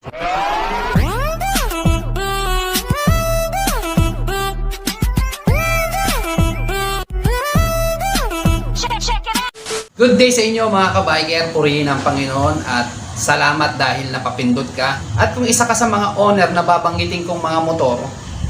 Good day sa inyo mga kabiker, purihin ang Panginoon at salamat dahil napapindot ka. At kung isa ka sa mga owner na babanggitin kong mga motor,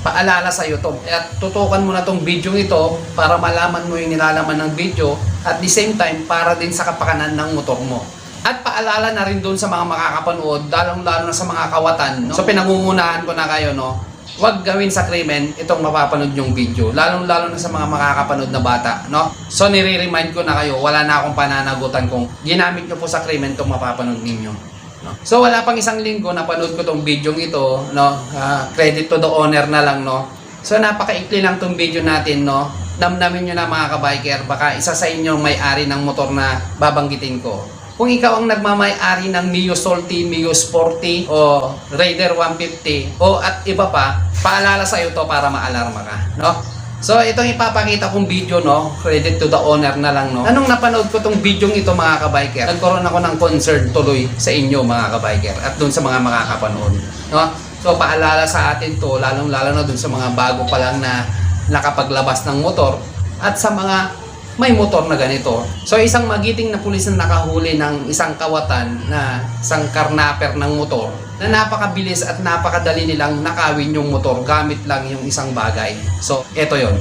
paalala sa iyo to. At tutukan mo na tong video ito para malaman mo yung nilalaman ng video at the same time para din sa kapakanan ng motor mo. At paalala na rin doon sa mga makakapanood, lalong-lalo na sa mga kawatan. No? So pinangungunahan ko na kayo, no? Huwag gawin sa krimen itong mapapanood yung video. Lalong-lalo na sa mga makakapanood na bata, no? So nire-remind ko na kayo, wala na akong pananagutan kung ginamit nyo po sa krimen itong mapapanood ninyo. No? So wala pang isang linggo napanood ko tong video ito, no? Ah, credit to the owner na lang, no? So napakaikli lang tong video natin, no? Namnamin nyo na mga kabiker, baka isa sa inyo may-ari ng motor na babanggitin ko. Kung ikaw ang nagmamay-ari ng Mio Salty, Mio Sporty o Raider 150 o at iba pa, paalala sa iyo to para maalarma ka, no? So itong ipapakita kong video no, credit to the owner na lang no. Anong napanood ko tong video ito mga kabiker? Nagkaroon ako ng concern tuloy sa inyo mga kabiker at doon sa mga makakapanood, no? So paalala sa atin to, lalong-lalo na doon sa mga bago pa lang na nakapaglabas ng motor at sa mga may motor na ganito. So isang magiting na pulis na nakahuli ng isang kawatan na isang karnaper ng motor na napakabilis at napakadali nilang nakawin yung motor gamit lang yung isang bagay. So, eto yon.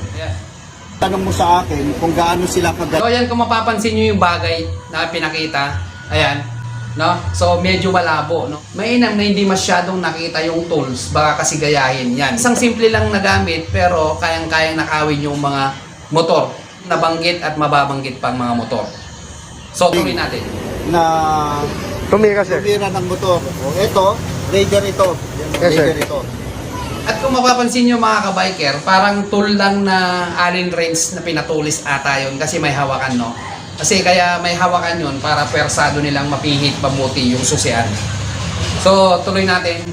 tanong mo sa akin kung gaano sila kagaling. So, ayan kung mapapansin nyo yung bagay na pinakita, ayan, no? So, medyo malabo, no? Mainam na hindi masyadong nakita yung tools, baka kasi gayahin yan. Isang simple lang na gamit, pero kayang-kayang nakawin yung mga motor, nabanggit at mababanggit pang mga motor. So, tuloy natin. na Tumira, sir. tumira ng motor. O ito, Raider ito. Yes, sir. Raider ito. At kung mapapansin nyo mga kabiker, parang tool lang na allen wrench na pinatulis ata yun kasi may hawakan, no? Kasi kaya may hawakan yun para persado nilang mapihit pamuti yung susian. So, tuloy natin.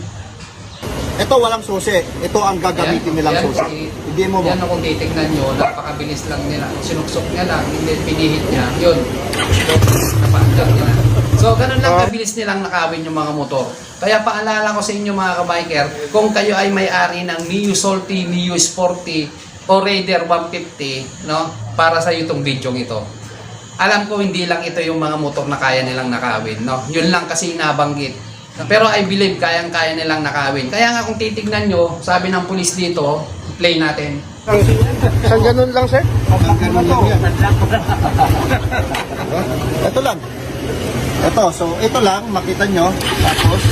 Ito walang susi. Ito ang gagamitin Ayan, nilang ayan, susi. Hindi mo. Yan kung titignan nyo, napakabilis lang nila. Sinuksok niya lang, hindi pinihit niya. Yun. Napaandar niya. So, ganun lang kabilis nilang nakawin yung mga motor. Kaya paalala ko sa inyo mga kabiker, kung kayo ay may-ari ng Mio Salty, Mio Sporty, o Raider 150, no? Para sa itong video ito. Alam ko hindi lang ito yung mga motor na kaya nilang nakawin, no? Yun lang kasi nabanggit. Pero I believe kayang-kaya nilang nakawin. Kaya nga kung titignan nyo, sabi ng pulis dito, play natin. Isang ganun lang, sir? Ang ganun lang yan. ito lang. Ito, so ito lang, makita nyo. Tapos,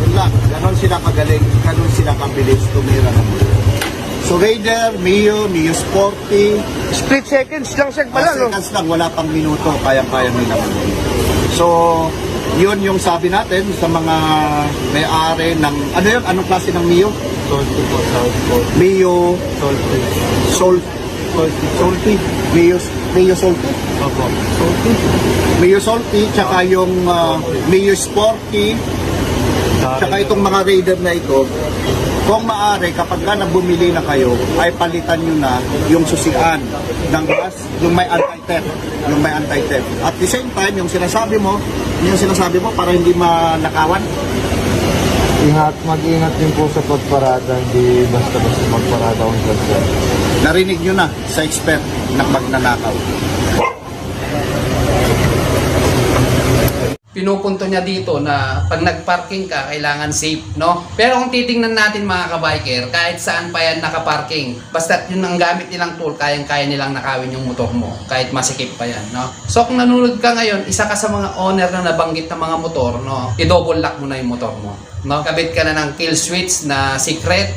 yun lang. Ganon sila kagaling. Ganon sila kabilis tumira ng motor. So Raider, Mio, Mio Sporty, Split seconds lang, sir, pala, no? seconds lang, wala pang minuto, kaya-kaya nila. So, yun yung sabi natin sa mga may-ari ng, ano yun, anong klase ng Mio? Salty po, salty Mio, salty. Sol, salty. Salty. Mio, Mio salty? Opo. Salty. Mio salty, tsaka yung uh, Mio sporty, tsaka itong mga Raider na ito, kung maaari, kapag ka na bumili na kayo, ay palitan nyo na yung susian ng gas, yung may anti-theft. Yung may anti-theft. At the same time, yung sinasabi mo, yung sinasabi mo para hindi manakawan, Ingat, mag-ingat din po sa pagparada, hindi basta-basta magparada kung saan saan. narinig nyo na sa expert na magnanakaw. Pinupunto niya dito na pag nagparking ka, kailangan safe, no? Pero kung titingnan natin mga kabiker, kahit saan pa yan nakaparking, basta yun ang gamit nilang tool, kayang-kaya nilang nakawin yung motor mo, kahit masikip pa yan, no? So kung nanonood ka ngayon, isa ka sa mga owner na nabanggit ng mga motor, no? I-double lock mo na yung motor mo, no? Kabit ka na ng kill switch na secret,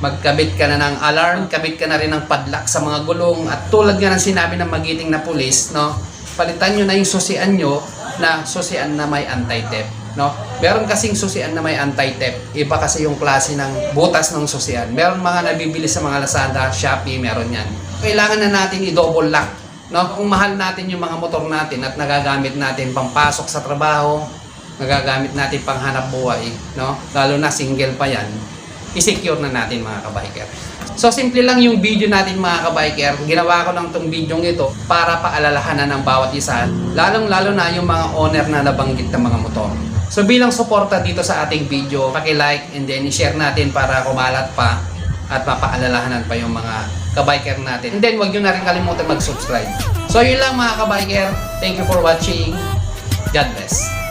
magkabit ka na ng alarm, kabit ka na rin ng padlock sa mga gulong at tulad nga ng sinabi ng magiting na pulis, no? Palitan nyo na yung susian nyo na susian na may anti-theft, no? Meron kasing susian na may anti-theft. Iba kasi yung klase ng butas ng susian. Meron mga nabibili sa mga Lazada, Shopee, meron yan. Kailangan na natin i-double lock, no? Kung mahal natin yung mga motor natin at nagagamit natin pampasok sa trabaho, nagagamit natin pang hanap buhay, no? Lalo na single pa yan, i-secure na natin mga kabiker. So simple lang yung video natin mga kabiker. Ginawa ko lang tong video ito para paalalahanan ng bawat isa. Lalong lalo na yung mga owner na nabanggit ng mga motor. So bilang suporta dito sa ating video, paki-like and then i-share natin para kumalat pa at mapaalalahanan pa yung mga kabiker natin. And then wag nyo na rin kalimutan mag-subscribe. So yun lang mga kabiker. Thank you for watching. God bless.